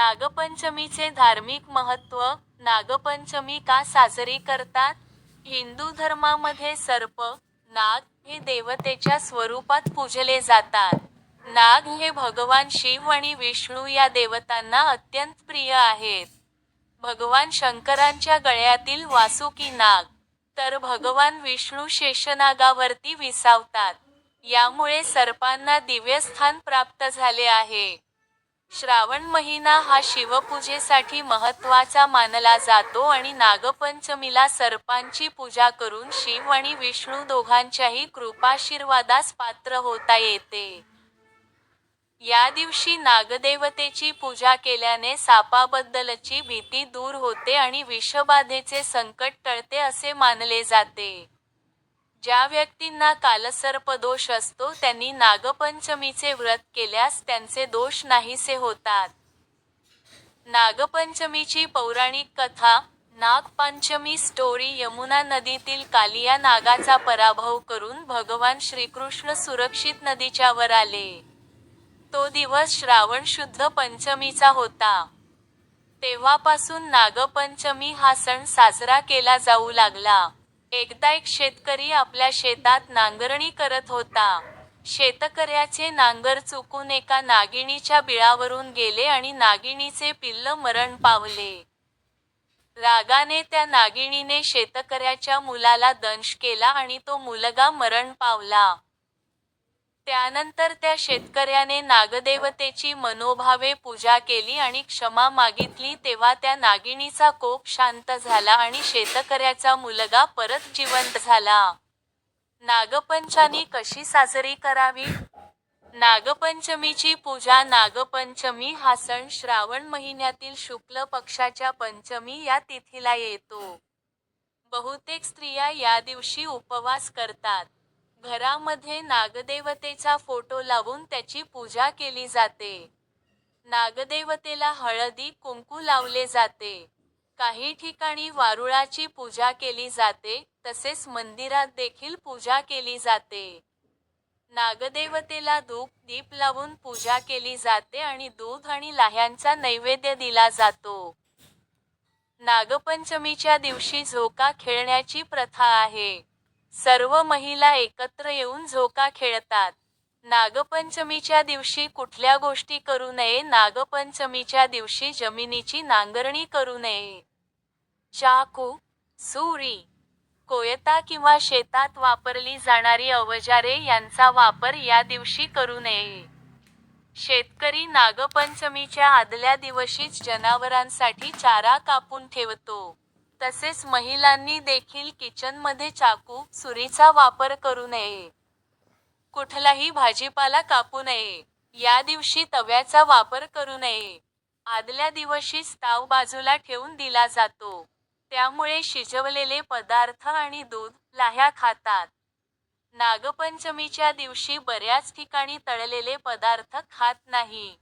नागपंचमीचे धार्मिक महत्त्व नागपंचमी का साजरी करतात? हिंदू धर्मामध्ये सर्प नाग हे देवतेच्या स्वरूपात पूजले जातात. नाग हे भगवान शिव आणि विष्णू या देवतांना अत्यंत प्रिय आहेत. भगवान शंकरांच्या गळ्यातील वासुकी नाग तर भगवान विष्णू शेषनागावरती विसावतात. यामुळे सर्पांना दिव्यस्थान प्राप्त झाले आहे. श्रावण महिना हा शिवपूजेसाठी महत्त्वाचा मानला जातो आणि नागपंचमीला सर्पांची पूजा करून शिव आणि विष्णू दोघांच्याही कृपाशीर्वादास पात्र होता येते. या दिवशी नागदेवतेची पूजा केल्याने सापाबद्दलची भीती दूर होते आणि विषबाधेचे संकट टळते असे मानले जाते. ज्या व्यक्तींना कालसर्प दोष असतो त्यांनी नागपंचमीचे व्रत केल्यास त्यांचे दोष नाहीसे होतात. नागपंचमीची पौराणिक कथा नागपंचमी स्टोरी यमुना नदीतील कालिया नागाचा पराभव करून भगवान श्रीकृष्ण सुरक्षित नदीच्या वर आले. तो दिवस श्रावण शुद्ध पंचमीचा होता. तेव्हापासून नागपंचमी हा सण साजरा केला जाऊ लागला. एकदा एक शेतकरी आपल्या शेतात नांगरणी करत होता. शेतकऱ्याचे नांगर चुकून एका नागिणीच्या बिळावरून गेले आणि नागिणीचे पिल्ल मरण पावले. रागाने त्या नागिणीने शेतकऱ्याच्या मुलाला दंश केला आणि तो मुलगा मरण पावला. त्यानंतर त्या शेतकऱ्याने नागदेवतेची मनोभावे पूजा केली आणि क्षमा मागितली तेव्हा त्या नागिणीचा कोप शांत झाला आणि शेतकऱ्याचा मुलगा परत जिवंत झाला. नागपंचमी कशी साजरी करावी? नागपंचमीची पूजा नागपंचमी हा सण श्रावण महिन्यातील शुक्ल पक्षाच्या पंचमी या तिथीला येतो. बहुतेक स्त्रिया या दिवशी उपवास करतात. घरामध्ये नागदेवतेचा फोटो लावून त्याची पूजा केली जाते. नागदेवतेला हळदी कुंकू लावले जाते. काही ठिकाणी वारुळाची पूजा केली जाते तसेच मंदिरात देखील पूजा केली जाते. नागदेवतेला धूप दीप लावून पूजा केली जाते आणि दूध आणि लाह्यांचा नैवेद्य दिला जातो. नागपंचमीच्या दिवशी झोका खेळण्याची प्रथा आहे. सर्व महिला एकत्र येऊन झोका खेळतात. नागपंचमीच्या दिवशी कुठल्या गोष्टी करू नये नागपंचमीच्या दिवशी जमिनीची नांगरणी करू नये. चाकू सुरी कोयता किंवा शेतात वापरली जाणारी अवजारे यांचा वापर या दिवशी करू नये. शेतकरी नागपंचमीच्या आदल्या दिवशीच जनावरांसाठी चारा कापून ठेवतो. तसेच महिलांनी देखील किचनमध्ये चाकू सुरीचा वापर करू नये. कुठलाही भाजीपाला कापू नये. या दिवशी तव्याचा वापर करू नये. आदल्या दिवशी स्टाव बाजूला ठेवून दिला जातो. त्यामुळे शिजवलेले पदार्थ आणि दूध लाह्या खातात. नागपंचमीच्या दिवशी बऱ्याच ठिकाणी तळलेले पदार्थ खात नाही.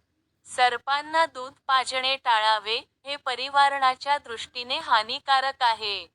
सर्पांना दूध पाजणे टाळावे हे परिवारणाच्या दृष्टीने हानिकारक आहे.